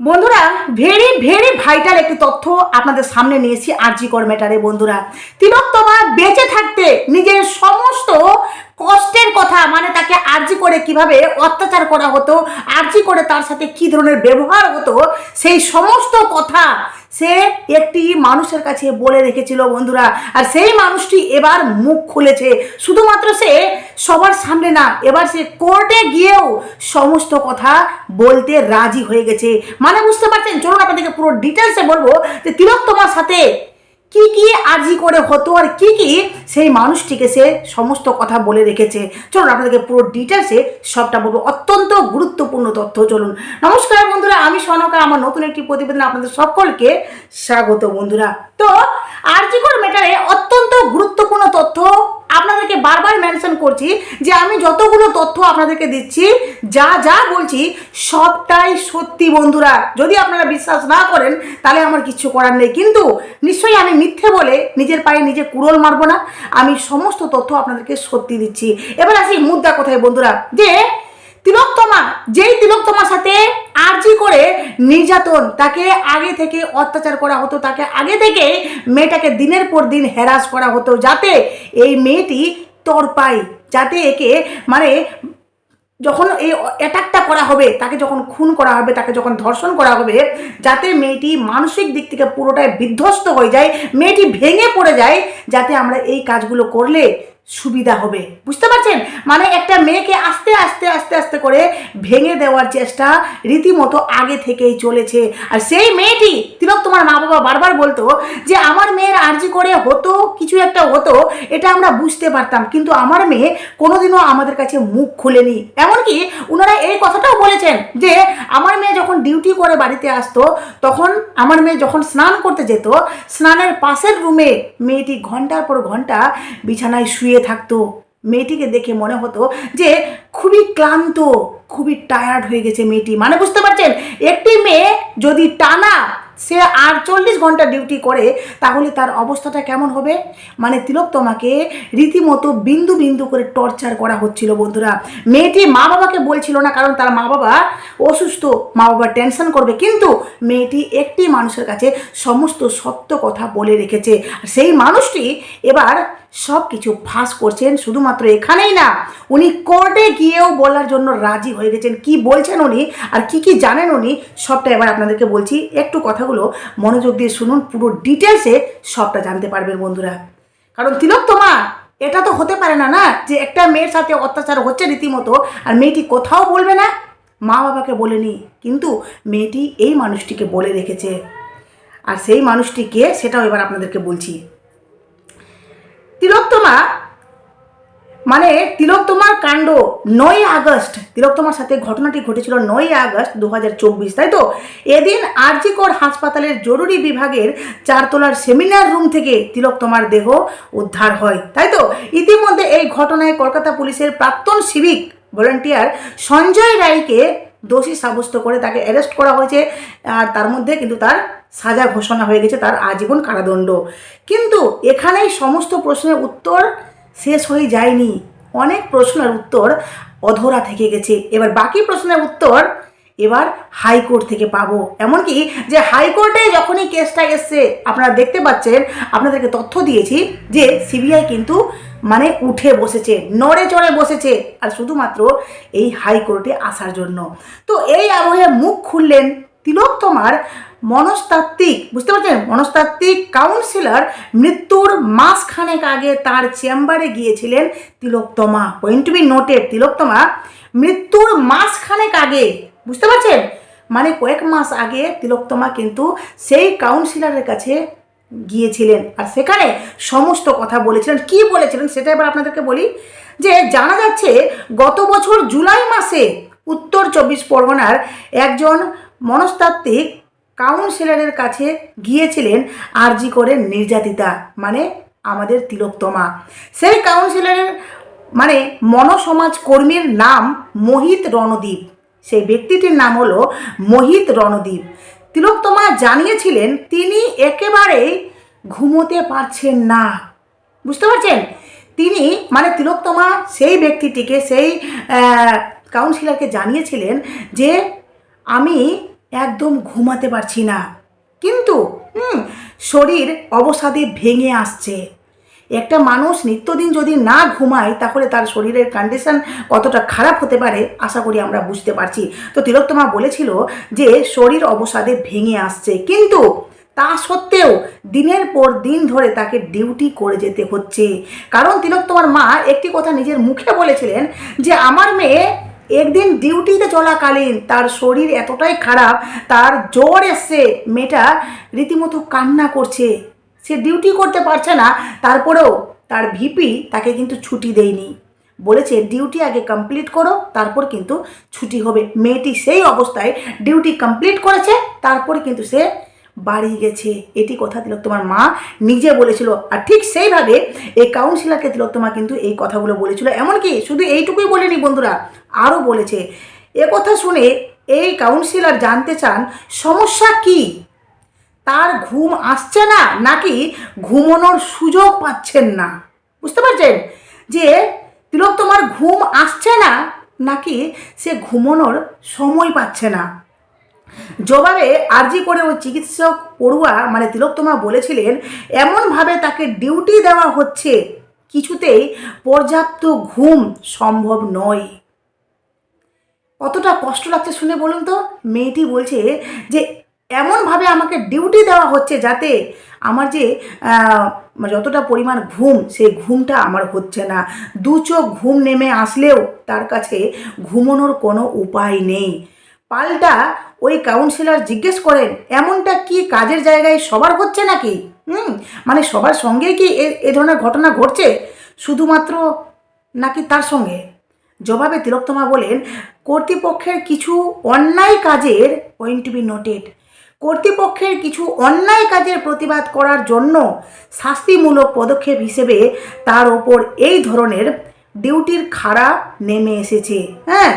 বন্ধুরা very very vital একটি তথ্য আপনাদের সামনে নিয়েছি আরজি কর ম্যাটারে বন্ধুরা। তিলোত্তমা বেঁচে থাকতে নিজের সমস্ত কষ্টের কথা মানে তাকে আরজি করে কীভাবে অত্যাচার করা হতো, আরজি করে তার সাথে কি ধরনের ব্যবহার হতো, সেই সমস্ত কথা সে একটি মানুষের কাছে বলে রেখেছিল বন্ধুরা। আর সেই মানুষটি এবার মুখ খুলেছে। শুধুমাত্র সে সবার সামনে না, এবার সে কোর্টে গিয়েও সমস্ত কথা বলতে রাজি হয়ে গেছে। মানে বুঝতে পারছেন? চলুন আপনাদেরকে পুরো ডিটেলসে বলব যে তিলক তোমার সাথে কি কি আর্জি করে হতো আর কি কি সেই মানুষটিকে সে সমস্ত কথা বলে রেখেছে। চলুন আপনাদেরকে পুরো ডিটেলসে সবটা বলব। অত্যন্ত গুরুত্বপূর্ণ তথ্য চলুন। নমস্কার বন্ধুরা, আমি সনকা। আমার নতুন একটি প্রতিবেদন আপনাদের সকলকে স্বাগত বন্ধুরা। তো আরজিকর মেটারে অত্যন্ত গুরুত্বপূর্ণ তথ্য আপনাদেরকে বারবার মেনশন করছি যে আমি যতগুলো তথ্য আপনাদেরকে দিচ্ছি, যা যা বলছি, সবটাই সত্যি বন্ধুরা। যদি আপনারা বিশ্বাস না করেন, তাহলে আমার কিছু করার নেই। কিন্তু নিশ্চয়ই আমি মিথ্যে বলে নিজের পায়ে নিজে কুরল মারবো না। আমি সমস্ত তথ্য আপনাদেরকে সত্যি দিচ্ছি। এবার আসি মুদ্রা কোথায় বন্ধুরা? যে তিলোত্তমা, যেই তিলোত্তমার সাথে আর্জি করে নির্যাতন, তাকে আগে থেকে অত্যাচার করা হতো, তাকে আগে থেকে মেয়েটাকে দিনের পর দিন হ্যারাস করা হতো, যাতে এই মেয়েটি তরপায় যাতে একে মানে যখন এই অ্যাটাকটা করা হবে, তাকে যখন খুন করা হবে, তাকে যখন ধর্ষণ করা হবে, যাতে মেয়েটি মানসিক দিক থেকে পুরোটাই বিধ্বস্ত হয়ে যায়, মেয়েটি ভেঙে পড়ে যায়, যাতে আমরা এই কাজগুলো করলে সুবিধা হবে। বুঝতে পারছেন? মানে একটা মেয়েকে আস্তে আস্তে আস্তে আস্তে করে ভেঙে দেওয়ার চেষ্টা রীতিমতো আগে থেকেই চলেছে। আর সেই মেয়েটি তিলক তোমার মা বাবা বারবার বলতো যে আমার মেয়ের আর্জি করে হতো, কিছু একটা হতো, এটা আমরা বুঝতে পারতাম। কিন্তু আমার মেয়ে কোনোদিনও আমাদের কাছে মুখ খুলেনি। এমনকি ওনারা এই কথাটাও বলেছেন যে আমার মেয়ে যখন ডিউটি করে বাড়িতে আসতো, তখন আমার মেয়ে যখন স্নান করতে যেত, স্নানের পাশের রুমে মেয়েটি ঘণ্টার পর ঘণ্টা বিছানায় শুয়ে থাকতো। মেয়েটিকে দেখে মনে হতো যে খুবই ক্লান্ত, খুবই টায়ার্ড হয়ে গেছে মেয়েটি। মানে বুঝতে পারছেন, একটি মেয়ে যদি টানা সে আটচল্লিশ ঘণ্টা ডিউটি করে, তাহলে তার অবস্থাটা কেমন হবে? মানে তিলক, তোমাকে রীতিমতো বিন্দু বিন্দু করে টর্চার করা হচ্ছিল বন্ধুরা। মেয়েটি মা বাবাকে বলছিল না, কারণ তার মা বাবা অসুস্থ মা বাবা টেনশন করবে। কিন্তু মেয়েটি একটি মানুষের কাছে সমস্ত সত্য কথা বলে রেখেছে। সেই মানুষটি এবার সব কিছু ফাঁস করছেন, শুধুমাত্র এখানেই না, উনি কোর্টে গিয়েও বলার জন্য রাজি হয়ে গেছেন। কি বলছেন উনি আর কি কি জানেন উনি, সবটা এবার আপনাদেরকে বলছি। একটু কথাগুলো মনোযোগ দিয়ে শুনুন, পুরো ডিটেলসে সবটা জানতে পারবেন বন্ধুরা। কারণ তিলক তোমা এটা তো হতে পারে না না, যে একটা মেয়ের সাথে অত্যাচার হচ্ছে রীতিমতো, আর মেয়েটি কোথাও বলবে না? মা বাবাকে বলেনি, কিন্তু মেয়েটি এই মানুষটিকে বলে রেখেছে। আর সেই মানুষটিকে সেটাও এবার আপনাদেরকে বলছি। তিলোত্তমা মানে তিলোত্তমার কাণ্ড নয় আগস্ট, তিলোত্তমার সাথে ঘটনাটি ঘটেছিল নয় আগস্ট দু হাজার চব্বিশ, তাই তো? এদিন আরজিকর হাসপাতালের জরুরি বিভাগের চারতলার সেমিনার রুম থেকে তিলোত্তমার দেহ উদ্ধার হয়, তাই তো? ইতিমধ্যে এই ঘটনায় কলকাতা পুলিশের প্রাক্তন সিভিক ভলেন্টিয়ার সঞ্জয় রায়কে দোষী সাব্যস্ত করে তাকে অ্যারেস্ট করা হয়েছে, আর তার মধ্যে কিন্তু তার সাজা ঘোষণা হয়ে গেছে, তার আজীবন কারাদণ্ড। কিন্তু এখানেই সমস্ত প্রশ্নের উত্তর শেষ হয়ে যায়নি। অনেক প্রশ্নের উত্তর অধরা থেকে গেছে। এবার বাকি প্রশ্নের উত্তর এবার হাইকোর্ট থেকে পাবো। এমনকি যে হাইকোর্টে যখনই কেসটা এসছে, আপনারা দেখতে পাচ্ছেন, আপনাদেরকে তথ্য দিয়েছি যে সিবিআই কিন্তু মানে উঠে বসেছে, নড়ে চড়ে বসেছে আর শুধুমাত্র এই হাইকোর্টে আসার জন্য। তো এই আবহে মুখ খুললেন তিলক তোমার মনস্তাত্ত্বিক, বুঝতে পারছেন? মনস্তাত্ত্বিক কাউন্সিলর মৃত্যুর মাসখানেক আগে তার চেম্বারে গিয়েছিলেন Tilottama point to be noted Tilottama মৃত্যুর মাসখানেক আগে, বুঝতে পারছেন? মানে কয়েক মাস আগে তিলোত্তমা কিন্তু সেই কাউন্সিলরের কাছে গিয়েছিলেন। আর সেখানে সমস্ত কথা বলেছিলেন। কি বলেছিলেন সেটা এবার আপনাদেরকে বলি, যে জানা যাচ্ছে গত বছর জুলাই মাসে উত্তর চব্বিশ পরগনার একজন মনস্তাত্ত্বিক কাউন্সিলরের কাছে গিয়েছিলেন আরজি করে নির্যাতিতা মানে আমাদের তিলোত্তমা। সেই কাউন্সিলরের মানে মনসমাজ কর্মীর নাম মোহিত রণদীপ। সেই ব্যক্তিটির নাম হলো মোহিত রণদীপ। তিলোত্তমা জানিয়েছিলেন, তিনি একেবারেই ঘুমোতে পারছেন না। বুঝতে পারছেন? তিনি মানে তিলোত্তমা সেই ব্যক্তিটিকে, সেই কাউন্সিলারকে জানিয়েছিলেন যে আমি একদম ঘুমাতে পারছি না। কিন্তু শরীর অবসাদে ভেঙে আসছে। একটা মানুষ নিত্যদিন যদি না ঘুমায়, তাহলে তার শরীরের কন্ডিশন কতটা খারাপ হতে পারে, আশা করি আমরা বুঝতে পারছি। তো তিলোত্তমা বলেছিল যে, শরীর অবসাদে ভেঙে আসছে। কিন্তু তা সত্ত্বেও দিনের পর দিন ধরে তাকে ডিউটি করে যেতে হচ্ছে। কারণ তিলোত্তমার মা একটি কথা নিজের মুখে বলেছিলেন যে, আমার মেয়ে একদিন ডিউটিতে চলাকালীন তার শরীর এতটাই খারাপ, তার জ্বর এসছে, মেয়েটা রীতিমতো কান্না করছে। সে ডিউটি করতে পারছে না, তারপরেও তার ভিপি তাকে কিন্তু ছুটি দেয়নি। বলেছে ডিউটি আগে কমপ্লিট করো, তারপর কিন্তু ছুটি হবে। মেয়েটি সেই অবস্থায় ডিউটি কমপ্লিট করেছে, তারপরে কিন্তু সে বাড়ি গেছে। এটি কথা তিলোত্তমার মা নিজে বলেছিল আর ঠিক সেইভাবে এই কাউন্সিলরকে তিলোত্তমা কিন্তু এই কথাগুলো বলেছিল। এমনকি শুধু এইটুকুই বলেনি বন্ধুরা, আরও বলেছে, এ কথা শুনে এই কাউন্সিলার জানতে চান, সমস্যা কী? তার ঘুম আসছে না, নাকি ঘুমানোর সুযোগ পাচ্ছেন না? বুঝতে পারছেন? যে তিলক, তোমার ঘুম আসছে না, নাকি সে ঘুমানোর সময় পাচ্ছে না? জবাবে আরজি করে ওই চিকিৎসক পড়ুয়া মানে তিলোত্তমা বলেছিলেন, এমনভাবে তাকে ডিউটি দেওয়া হচ্ছে, কিছুতেই পর্যাপ্ত ঘুম সম্ভব নয়। কতটা কষ্ট লাগছে শুনে বলুন তো? মেয়েটি বলছে যে এমনভাবে আমাকে ডিউটি দেওয়া হচ্ছে যাতে আমার যে যতটা পরিমাণ ঘুম, সেই ঘুমটা আমার হচ্ছে না। দু চোখ ঘুম নেমে আসলেও তার কাছে ঘুমানোর কোনো উপায় নেই। পাল্টা ওই কাউন্সিলর জিজ্ঞেস করেন, এমনটা কি কাজের জায়গায় সবার হচ্ছে নাকি? হুম মানে সবার সঙ্গেই কি এ- ধরনের ঘটনা ঘটছে? শুধুমাত্র নাকি তার সঙ্গে? জবাবে তিলোত্তমা বলেন, কর্তৃপক্ষের কিছু অন্যায় কাজের পয়েন্ট টু বি নোটেড কর্তৃপক্ষের কিছু অন্যায় কাজের প্রতিবাদ করার জন্য শাস্তিমূলক পদক্ষেপ হিসেবে তার ওপর এই ধরনের ডিউটির খাড়া নেমে এসেছে হ্যাঁ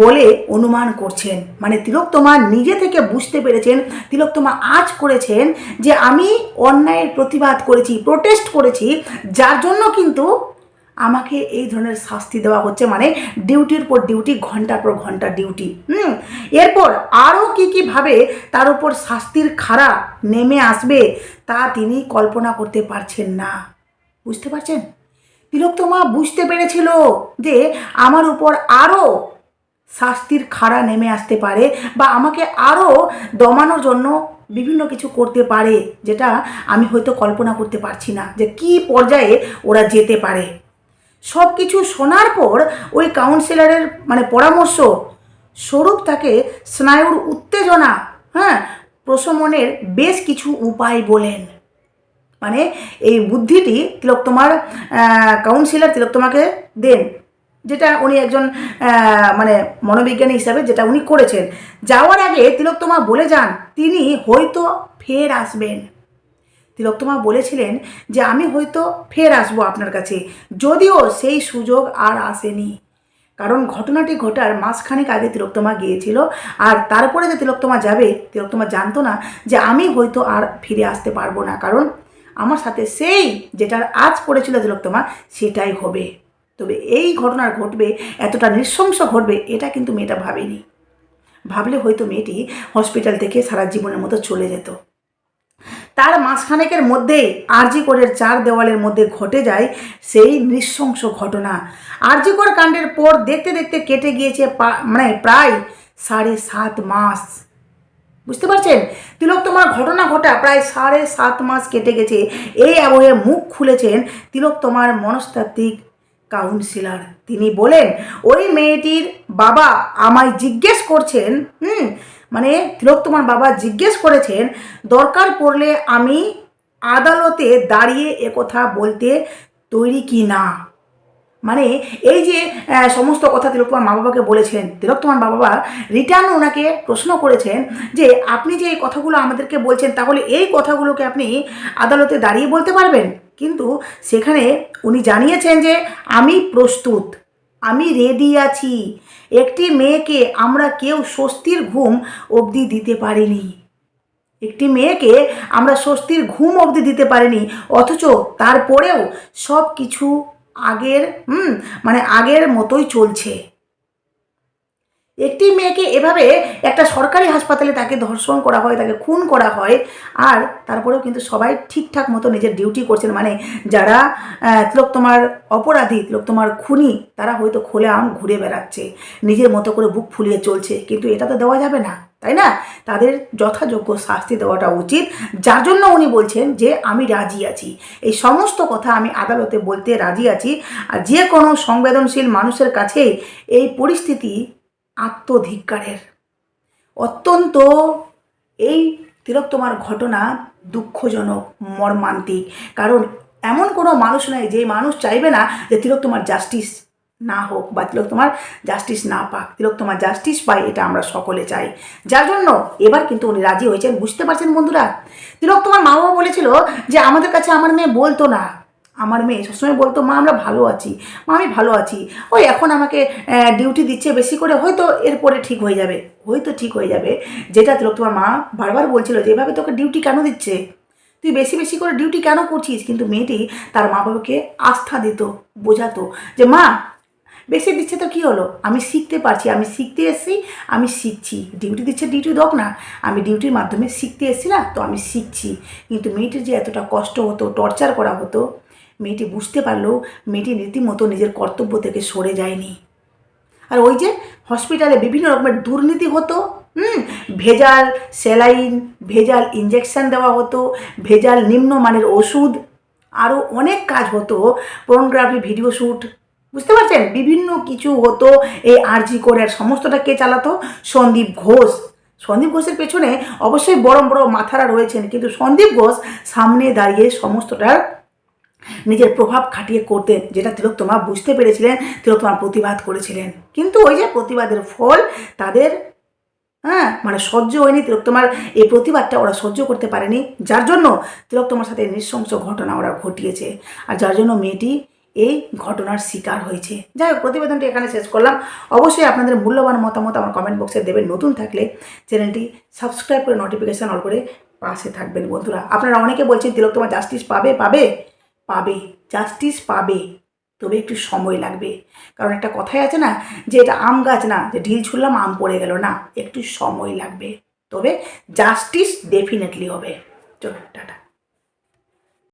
বলে অনুমান করছেন। মানে তিলোত্তমা নিজে থেকে বুঝতে পেরেছেন, তিলোত্তমা আজ করেছেন যে আমি অন্যায়ের প্রতিবাদ করেছি প্রোটেস্ট করেছি, যার জন্য কিন্তু আমাকে এই ধরনের শাস্তি দেওয়া হচ্ছে মানে ডিউটির পর ডিউটি, ঘণ্টার পর ঘণ্টা ডিউটি, হুম? এরপর আরও কী কীভাবে তার উপর শাস্তির খাড়া নেমে আসবে তা তিনি কল্পনা করতে পারছেন না। বুঝতে পারছেন? তিলোত্তমা বুঝতে পেরেছিল যে আমার উপর আরও শাস্তির খাড়া নেমে আসতে পারে বা আমাকে আরও দমানোর জন্য বিভিন্ন কিছু করতে পারে, যেটা আমি হয়তো কল্পনা করতে পারছি না যে কি পর্যায়ে ওরা যেতে পারে। সব কিছু শোনার পর ওই কাউন্সিলরের মানে পরামর্শ স্বরূপ তাকে স্নায়ুর উত্তেজনা হ্যাঁ প্রশমনের বেশ কিছু উপায় বলেন। মানে এই বুদ্ধিটি তিলোত্তমার কাউন্সিলর তিলোত্তমাকে দেন, যেটা উনি একজন মানে মনোবিজ্ঞানী হিসাবে যেটা উনি করেছেন। যাওয়ার আগে তিলোত্তমা বলে যান, তিনি হয়তো ফের আসবেন। তিলোত্তমা বলেছিলেন যে আমি হয়তো ফের আসব আপনার কাছে, যদিও সেই সুযোগ আর আসেনি। কারণ ঘটনাটি ঘটার মাসখানেক আগে তিলোত্তমা গিয়েছিল, আর তারপরে যে তিলোত্তমা যাবে, তিলোত্তমা জানতো না যে আমি হয়তো আর ফিরে আসতে পারব না। কারণ আমার সাথে সেই যেটার আজ করেছিল তিলোত্তমা, সেটাই হবে। তবে এই ঘটনা ঘটবে, এতটা নৃশংস ঘটবে, এটা কিন্তু মেয়েটা ভাবেনি। ভাবলে হয়তো মেয়েটি হসপিটাল থেকে সারা জীবনের মতো চলে যেত। তার মাসখানেকের মধ্যেই আরজিকরের চার দেওয়ালের মধ্যে ঘটে যায় সেই নৃশংস ঘটনা। আরজিকর কাণ্ডের পর দেখতে দেখতে কেটে গিয়েছে মানে প্রায় সাড়ে সাত মাস। বুঝতে পারছেন? তিলোত্তমার ঘটনা ঘটা প্রায় সাড়ে সাত মাস কেটে গেছে। এই আবহে মুখ খুলেছেন তিলোত্তমার মনস্তাত্ত্বিক কাউন্সিলর। তিনি বলেন, ওই মেয়েটির বাবা আমায় জিজ্ঞেস করছেন, হুম মানে তিলোত্তমার বাবা জিজ্ঞেস করেছেন, দরকার পড়লে আমি আদালতে দাঁড়িয়ে একথা বলতে তৈরি কি না? মানে এই যে সমস্ত কথা তিলোত্তমার মা বাবাকে বলেছেন, তিলোত্তমার মা বাবা রিটার্ন ওনাকে প্রশ্ন করেছেন যে, আপনি যে এই কথাগুলো আমাদেরকে বলছেন, তাহলে এই কথাগুলোকে আপনি আদালতে দাঁড়িয়ে বলতে পারবেন? কিন্তু সেখানে উনি জানিয়েছেন যে, আমি প্রস্তুত। আমি রেডি আছি। একটি মেয়েকে আমরা কেউ স্বস্তির ঘুম অবধি দিতে পারিনি। একটি মেয়েকে আমরা স্বস্তির ঘুম অবধি দিতে পারিনি, অথচ তারপরেও সব কিছু আগের মানে আগের মতোই চলছে। একটি মেয়েকে এভাবে একটা সরকারি হাসপাতালে তাকে ধর্ষণ করা হয় তাকে খুন করা হয় আর তারপরেও কিন্তু সবাই ঠিকঠাক মতো নিজের ডিউটি করছেন। মানে যারা আহ, তোমার অপরাধী তিলক তোমার খুনি তারা হয়তো খোলে আম ঘুরে বেড়াচ্ছে নিজের মতো করে বুক ফুলিয়ে চলছে। কিন্তু এটা তো দেওয়া যাবে না তাই না? তাদের যথাযোগ্য শাস্তি দেওয়াটা উচিত। যার জন্য উনি বলছেন যে আমি রাজি আছি। এই সমস্ত কথা আমি আদালতে বলতে রাজি আছি। আর যে কোনো সংবেদনশীল মানুষের কাছেই এই পরিস্থিতি আত্মধিক্কারের অত্যন্ত এই তিলোত্তমার ঘটনা দুঃখজনক, মর্মান্তিক। কারণ এমন কোনো মানুষ নাই যে মানুষ চাইবে না যে তিলোত্তমার জাস্টিস না হোক বা তিলোত্তমার জাস্টিস না পাক। তিলোত্তমার জাস্টিস পাই এটা আমরা সকলে চাই। যার জন্য এবার কিন্তু উনি রাজি হয়েছেন। বুঝতে পারছেন বন্ধুরা? তিলোত্তমার মা বাবা বলেছিল যে, আমাদের কাছে আমার মেয়ে বলতো না। আমার মেয়ে। সবসময় বলতো, মা, আমরা ভালো আছি। মা, আমি ভালো আছি। ওই এখন আমাকে ডিউটি দিচ্ছে বেশি করে, হয়তো এরপরে ঠিক হয়ে যাবে। হয়তো ঠিক হয়ে যাবে। যেটা তোমার মা বারবার বলছিল যে এভাবে তোকে ডিউটি কেন দিচ্ছে? তুই বেশি বেশি করে ডিউটি কেন করছিস? কিন্তু মেয়েটি তার মা বাবাকে আস্থা দিত, বোঝাতো যে, মা, বেশি দিচ্ছে তো কী হলো? আমি শিখতে পারছি, আমি শিখতে এসেছি, আমি শিখছি। ডিউটি দিচ্ছে ডিউটি দোক না। আমি ডিউটির মাধ্যমে শিখতে এসেছি না, তো আমি শিখছি। কিন্তু মেয়েটির যে এতটা কষ্ট হতো টর্চার করা হতো মেয়েটি বুঝতে পারলেও মেয়েটি রীতিমতো নিজের কর্তব্য থেকে সরে যায়নি। আর ওই যে হসপিটালে বিভিন্ন রকমের দুর্নীতি হতো, হুম? ভেজাল স্যালাইন ভেজাল ইঞ্জেকশন দেওয়া হতো, ভেজাল নিম্নমানের ওষুধ আরও অনেক কাজ হতো পর্নোগ্রাফি ভিডিও শ্যুট বুঝতে পারছেন? বিভিন্ন কিছু হতো, এই আরজি করে আর সমস্তটা কে চালাতো? সন্দীপ ঘোষ। সন্দীপ ঘোষের পেছনে অবশ্যই বড় বড় মাথারা রয়েছেন, কিন্তু সন্দীপ ঘোষ সামনে দাঁড়িয়ে সমস্তটার নিজের প্রভাব খাটিয়ে করতেন যেটা তিলোত্তমা বুঝতে পেরেছিলেন তিলোত্তমা প্রতিবাদ করেছিলেন। কিন্তু ওই যে প্রতিবাদের ফল তাদের হ্যাঁ মানে সহ্য হয়নি তিলোত্তমার এই প্রতিবাদটা ওরা সহ্য করতে পারেনি। যার জন্য তিলোত্তমার সাথে নৃশংস ঘটনা ওরা ঘটিয়েছে। আর যার জন্য মেয়েটি এই ঘটনার শিকার হয়েছে। যাই হোক, প্রতিবেদনটি এখানে শেষ করলাম। অবশ্যই আপনাদের মূল্যবান মতামত আমার কমেন্ট বক্সে দেবেন। নতুন থাকলে চ্যানেলটি সাবস্ক্রাইব করে নোটিফিকেশান অল করে পাশে থাকবেন বন্ধুরা। আপনারা অনেকে বলছেন তিলোত্তমা জাস্টিস পাবে পাবে? পাবে জাস্টিস পাবে। তবে একটু সময় লাগবে। কারণ একটা কথাই আছে না, যে এটা আম গাছ না, যে ঢিল ছুড়লাম আম পড়ে গেল, না, একটু সময় লাগবে। তবে জাস্টিস ডেফিনেটলি হবে। চলো, টাটা।